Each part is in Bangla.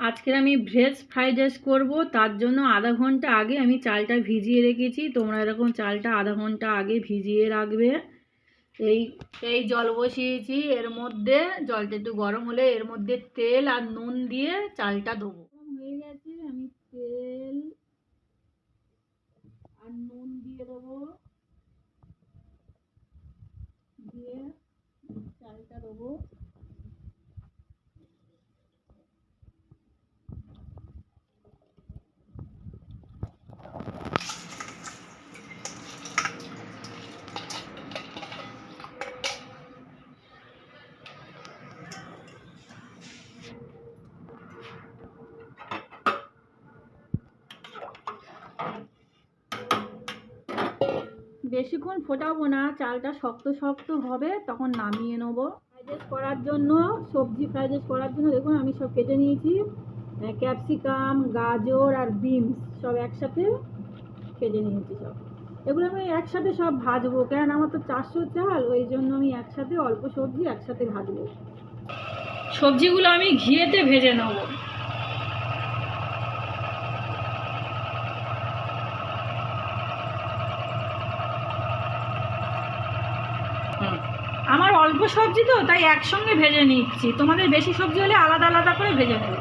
আজকে আমি ভেজ ফ্রাইড রাইস করব, তার জন্য আধা ঘণ্টা আগে আমি চালটা ভিজিয়ে রেখেছি। তোমরা এরকম চালটা আধা ঘণ্টা আগে ভিজিয়ে রাখবে। এই এই জল বসিয়েছি, এর মধ্যে জলটা একটু গরম হলে এর মধ্যে তেল আর নুন দিয়ে চালটা দেবো। হয়ে গেছে, আমি তেল আর নুন দিয়ে দেবো। দিয়ে চালটা দেবো। বেশিক্ষণ ফোটাবো না, চালটা শক্ত শক্ত হবে, তখন নামিয়ে নেব। ফ্রাইড করার জন্য, সবজি ফ্রাইড করার জন্য দেখুন আমি সব কেটে নিয়েছি। ক্যাপসিকাম গাজর আর বিনস সব একসাথে কেটে নিয়েছি সব। এগুলো আমি একসাথে সব ভাজবো কারণ আমার তো চারশো চাল, ওই জন্য আমি একসাথে অল্প সবজি একসাথে ভাজবো। সবজিগুলো আমি ঘিয়েতে ভেজে নেব। আমার অল্প সবজি তো, তাই একসঙ্গে ভেজে নিচ্ছি। তোমাদের বেশি সবজি হলে আলাদা আলাদা করে ভেজে নেবে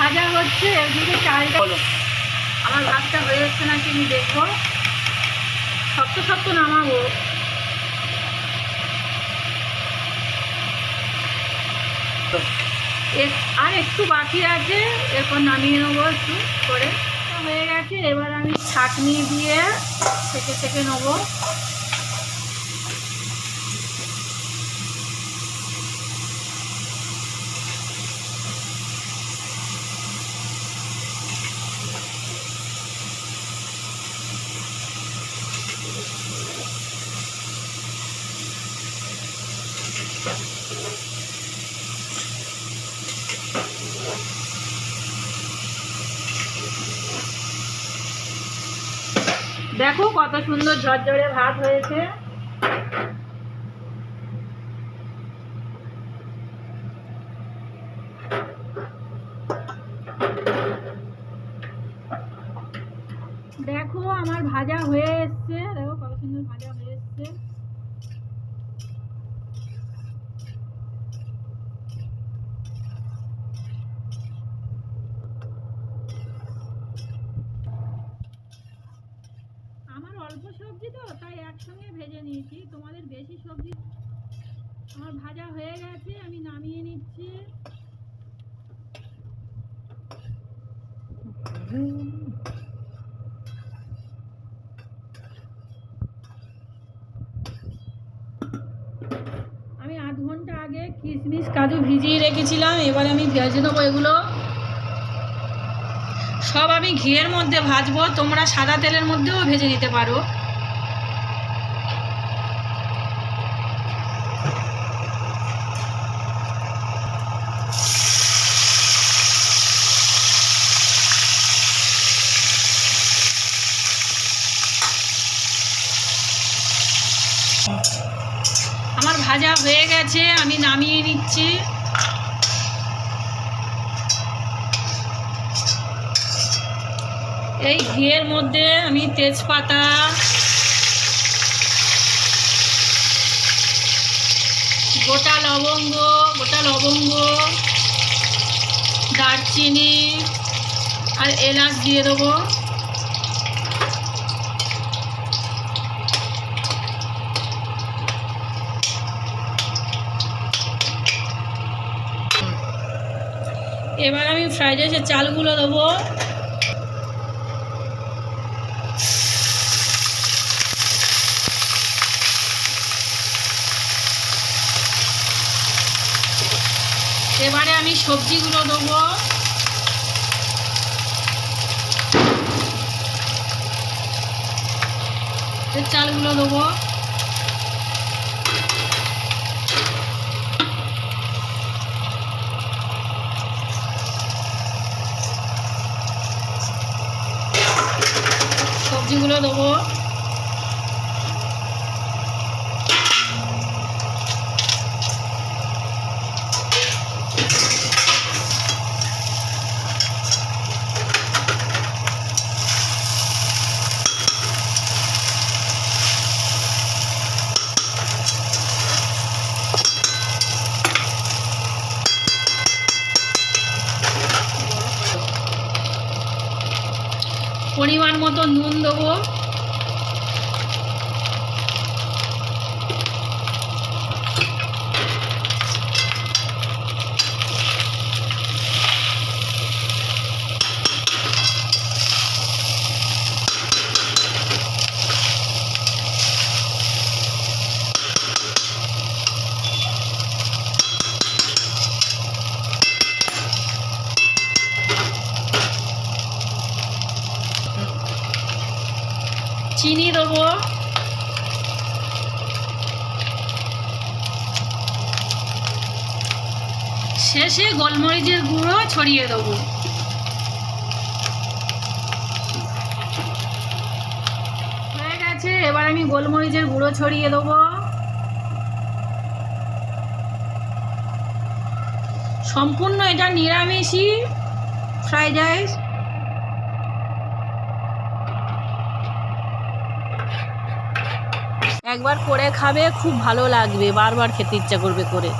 ভাজা হচ্ছে, এদিকে চালটা আমার ভাতটা হয়ে যাচ্ছে নাকি আমি দেখব। শক্ত শক্ত নামাবো। আর একটু বাকি আছে, এরপর নামিয়ে নেব একটু করে হয়ে গেছে, এবার আমি ছাঁকনি দিয়ে থেকে থেকে নেব। দেখো কত সুন্দর ঝরঝরে ভাত হয়েছে। দেখো আমার ভাজা হয়ে এসছে। দেখো কত সুন্দর ভাজা হয়ে এসছে আমার অল্প সবজি তো, তাই একসঙ্গে ভেজে নিয়েছি। তোমাদের বেশি সবজি আমার ভাজা হয়ে গেছে, আমি নামিয়ে নিচ্ছি। আমি আধ ঘণ্টা আগে কিশমিশ, কাজু ভিজিয়ে রেখেছিলাম, এবার আমি ভেজে নেব এগুলো। সব আমি ঘিয়ের মধ্যে ভাজবো, তোমরা সাদা তেলের মধ্যেও ভেজে নিতে পারো। আমার ভাজা হয়ে গেছে, আমি নামিয়ে নিচ্ছি। এই ঘিয়ের মধ্যে আমি তেজপাতা, গোটা লবঙ্গ গোটা লবঙ্গ, দারচিনি আর এলাচ দিয়ে দেবো। এবার আমি ফ্রাইড রাইসের চালগুলো দেবো। আমি সবজিগুলো দেবো। চালগুলো দেবো। সবজিগুলো দেবো। পরিমাণ মতো নুন দেবো। চিনি দেবো। শেষে গোলমরিচের গুঁড়ো ছড়িয়ে দেবো। হয়ে গেছে, এবার আমি গোলমরিচের গুঁড়ো ছড়িয়ে দেবো। সম্পূর্ণ এটা নিরামিষই ফ্রাইড রাইস একবার করে খাবে খুব ভালো লাগবে বারবার খেতে ইচ্ছা করবে করে।